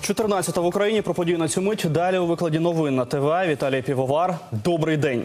14 в Україні про подію на цю мить. Далі у викладі новин на ТВ. Віталій Півовар. Добрий день.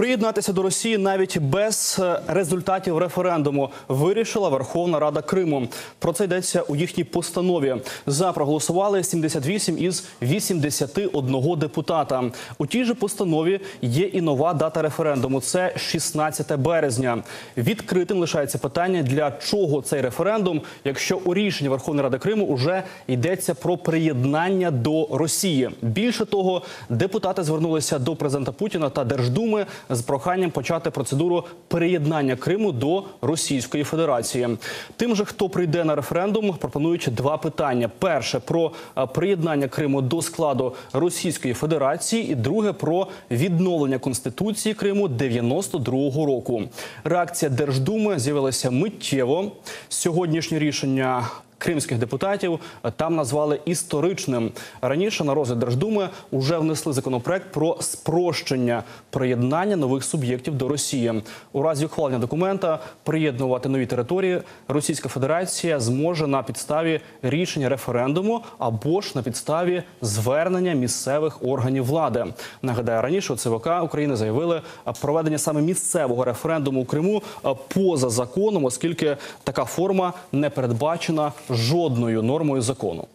Приєднатися до Росії навіть без е, результатів референдуму вирішила Верховна Рада Криму. Про це йдеться у їхній постанові. За проголосували 78 із 81 депутата. У тій же постанові є і нова дата референдуму. Це 16 березня. Відкритим лишається питання, для чого цей референдум, якщо у рішенні Верховної Ради Криму вже йдеться про приєднання до Росії. Більше того, депутати звернулися до президента Путіна та Держдуми з проханням почати процедуру переєднання Криму до Російської Федерації. Тим же, хто прийде на референдум, пропонують два питання: перше про е, приєднання Криму до складу Російської Федерації, і друге про відновлення конституції Криму 92-го року. Реакція Держдуми з'явилася миттєво. Сьогоднішнє рішення. Кримських депутатів там назвали історичним. Раніше на розгляд Держдуми вже внесли законопроект про спрощення приєднання нових суб'єктів до Росії. У разі ухвалення документа приєднувати нові території Російська Федерація зможе на підставі рішення референдуму або ж на підставі звернення місцевих органів влади. Нагадаю, раніше ЦВК України заявили проведення саме місцевого референдуму у Криму поза законом, оскільки така форма не передбачена жодною нормою закону.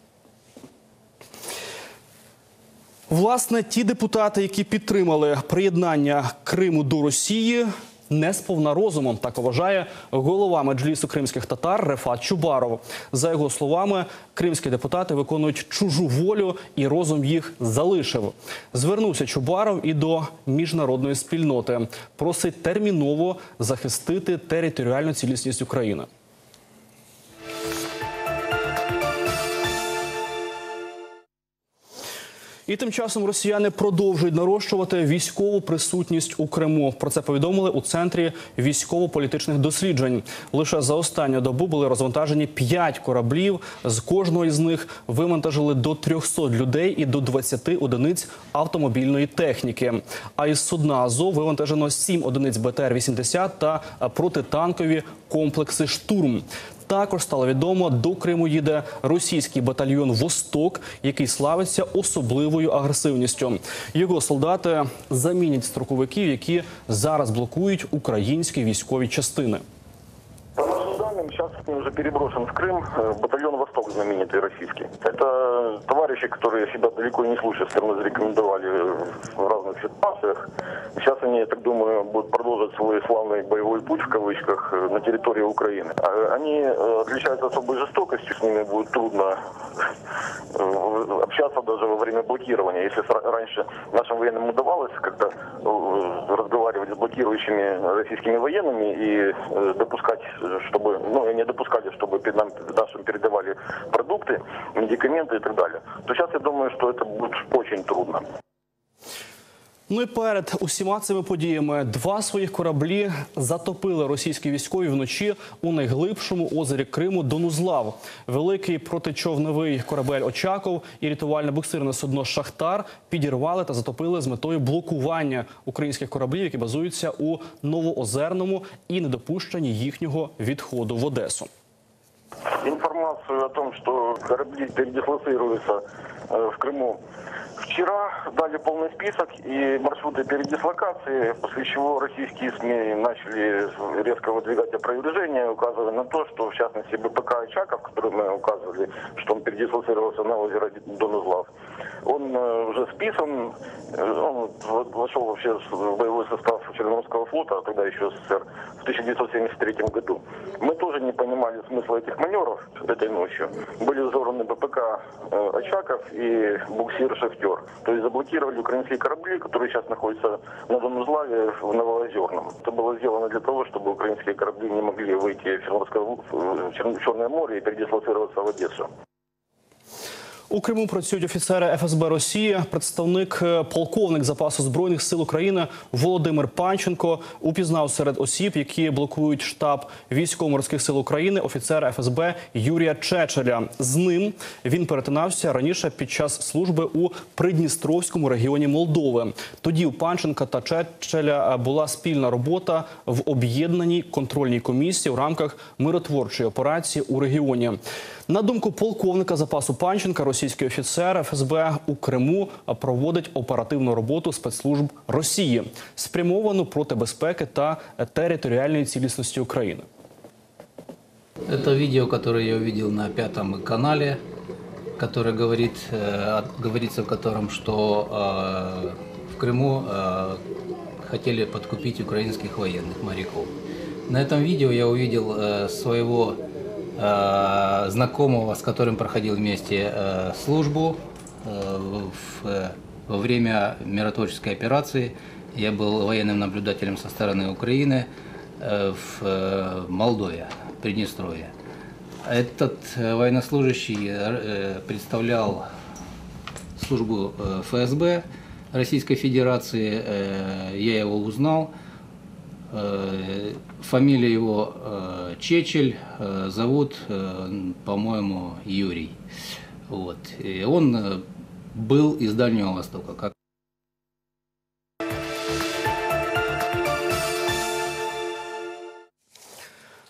Власне, ті депутати, які підтримали приєднання Криму до Росії. Не сповна розумом, так вважає голова меджлісу кримських татар Рефат Чубаров. За його словами, кримські депутати виконують чужу волю, і розум їх залишив. Звернувся Чубаров і до міжнародної спільноти. Просить терміново захистити територіальну цілісність України. І тим часом росіяни продовжують нарощувати військову присутність у Криму. Про це повідомили у центрі військово-політичних досліджень. Лише за останню добу були розвантажені 5 кораблів. З кожного із них вивантажили до 300 людей і до 20 одиниць автомобільної техніки. А із судна Азов вивантажено 7 одиниць БТР-80 та протитанкові комплекси штурм. Також стало відомо, до Криму їде російський батальйон Восток, який славиться особливою агресивністю. Його солдати замінять строковиків, які зараз блокують українські військові частини. По нашим данным, сейчас с ним уже переброшен в Крым э, батальон «Восток» знаменитый российский. Это товарищи, которые себя далеко не с лучшей стороны зарекомендовали в разных ситуациях. Сейчас они, я так думаю, будут продолжить свой славный боевой путь, в кавычках, на территории Украины. А Они э, отличаются особой жестокостью, с ними будет трудно э, общаться даже во время блокирования. Если раньше нашим военным удавалось как-то э, разговаривать с блокирующими российскими военными и э, допускать, э, чтобы, ну, и не допускали, чтобы перед нам, нашим передавали продукты, медикаменты и так далее, то сейчас я думаю, что это будет очень трудно. Ну і перед усіма цими подіями два своїх кораблі затопили російські військові вночі у найглибшому озері Криму Донузлав. Великий протичовновий корабель Очаков і рятувальне буксирне судно Шахтар підірвали та затопили з метою блокування українських кораблів, які базуються у Новоозерному і недопущенні їхнього відходу в Одесу. Информацию о том, что корабли передислоцируются э, в Крыму вчера, дали полный список и маршруты передислокации, после чего российские СМИ начали резко выдвигать опровержение, указывая на то, что в частности БПК Ичаков, который мы указывали, что он передислоцировался на озеро Донузлав, он э, уже списан, э, он в- вошел вообще в боевой состав Черноморского флота, а тогда еще СССР, в 1973 году. Мы тоже не понимали смысла этих маневров этой ночью. Были взорваны БПК э, Очаков и буксир Шахтер. То есть заблокировали украинские корабли, которые сейчас находятся на Донузлаве в Новоозерном. Это было сделано для того, чтобы украинские корабли не могли выйти в Черноморское, в Чер- Черное море и передислоцироваться в Одессу. У Криму працюють офіцери ФСБ Росії. Представник е, полковник запасу збройних сил України Володимир Панченко упізнав серед осіб, які блокують штаб військово-морських сил України, офіцера ФСБ Юрія Чечеля. З ним він перетинався раніше під час служби у Придністровському регіоні Молдови. Тоді у Панченка та Чечеля е, була спільна робота в об'єднаній контрольній комісії в рамках миротворчої операції у регіоні. На думку полковника запасу Панченка, російський офіцер ФСБ у Криму проводить оперативну роботу спецслужб Росії, спрямовану проти безпеки та територіальної цілісності України. Это видео, которое я увидел на пятом канале, которое говорит, э, от- говорится в котором, что э, в Крыму э, хотели подкупить украинских военных моряков. На этом видео я увидел э, своего э, знакомого, с которым проходил вместе э, службу э, во время миротворческой операции. Я был военным наблюдателем со стороны Украины в э, Молдове, Приднестровье. Этот военнослужащий представлял службу ФСБ Российской Федерации. Я его узнал. Э, Фамилия его э, Чечель, э, зовут, по-моему, Юрий. Вот. И он был из Дальнего Востока, как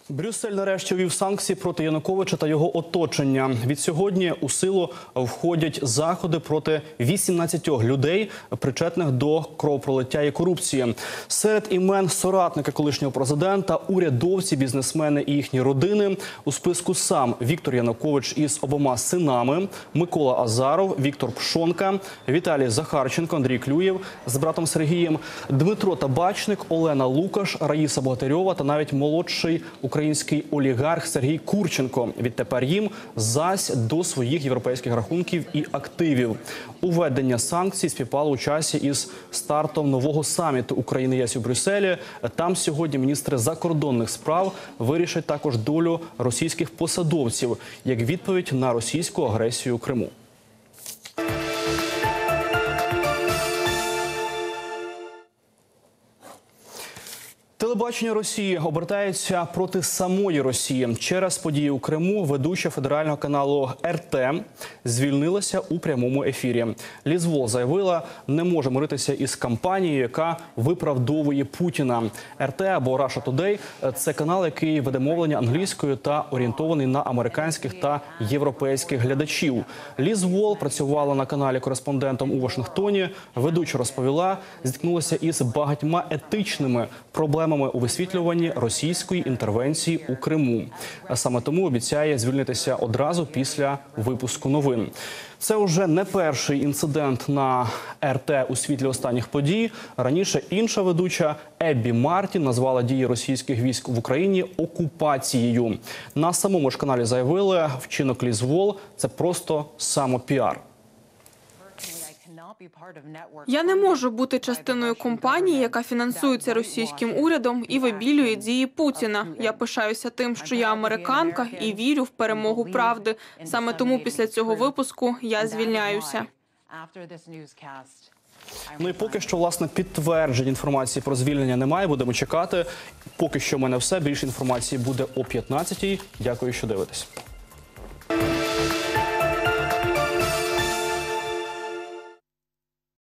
Брюссель нарешті ввів санкції проти Януковича та його оточення. Від сьогодні у силу входять заходи проти 18 людей, причетних до кровопролиття і корупції. Серед імен соратника колишнього президента, урядовці, бізнесмени і їхні родини у списку сам Віктор Янукович із обома синами, Микола Азаров, Віктор Пшонка, Віталій Захарченко, Андрій Клюєв з братом Сергієм, Дмитро Табачник, Олена Лукаш, Раїса Богатирьова та навіть молодший український олігарх Сергій Курченко. Відтепер їм зась до своїх європейських рахунків і активів. Уведення санкцій співпало у часі із стартом нового саміту України ЄС у Брюсселі. Там сьогодні міністри закордонних справ вирішать також долю російських посадовців як відповідь на російську агресію Криму. Телебачення Росії обертається проти самої Росії через події у Криму. Ведуча федерального каналу РТ звільнилася у прямому ефірі. Лізвол заявила, не може миритися із кампанією, яка виправдовує Путіна. РТ або Russia Today – це канал, який веде мовлення англійською та орієнтований на американських та європейських глядачів. Лізвол працювала на каналі кореспондентом у Вашингтоні. Ведуча розповіла, зіткнулася із багатьма етичними проблемами у висвітлюванні російської інтервенції у Криму. Саме тому обіцяє звільнитися одразу після випуску новин. Це вже не перший інцидент на РТ у світлі останніх подій. Раніше інша ведуча Еббі Мартін назвала дії російських військ в Україні окупацією. На самому ж каналі заявили, вчинок Лізвол – це просто самопіар. Я не можу бути частиною компанії, яка фінансується російським урядом і вибілює дії Путіна. Я пишаюся тим, що я американка і вірю в перемогу правди. Саме тому після цього випуску я звільняюся. Ну і поки що власне підтверджень інформації про звільнення немає. Будемо чекати. Поки що в мене все. Більше інформації буде о 15-й. Дякую, що дивитесь.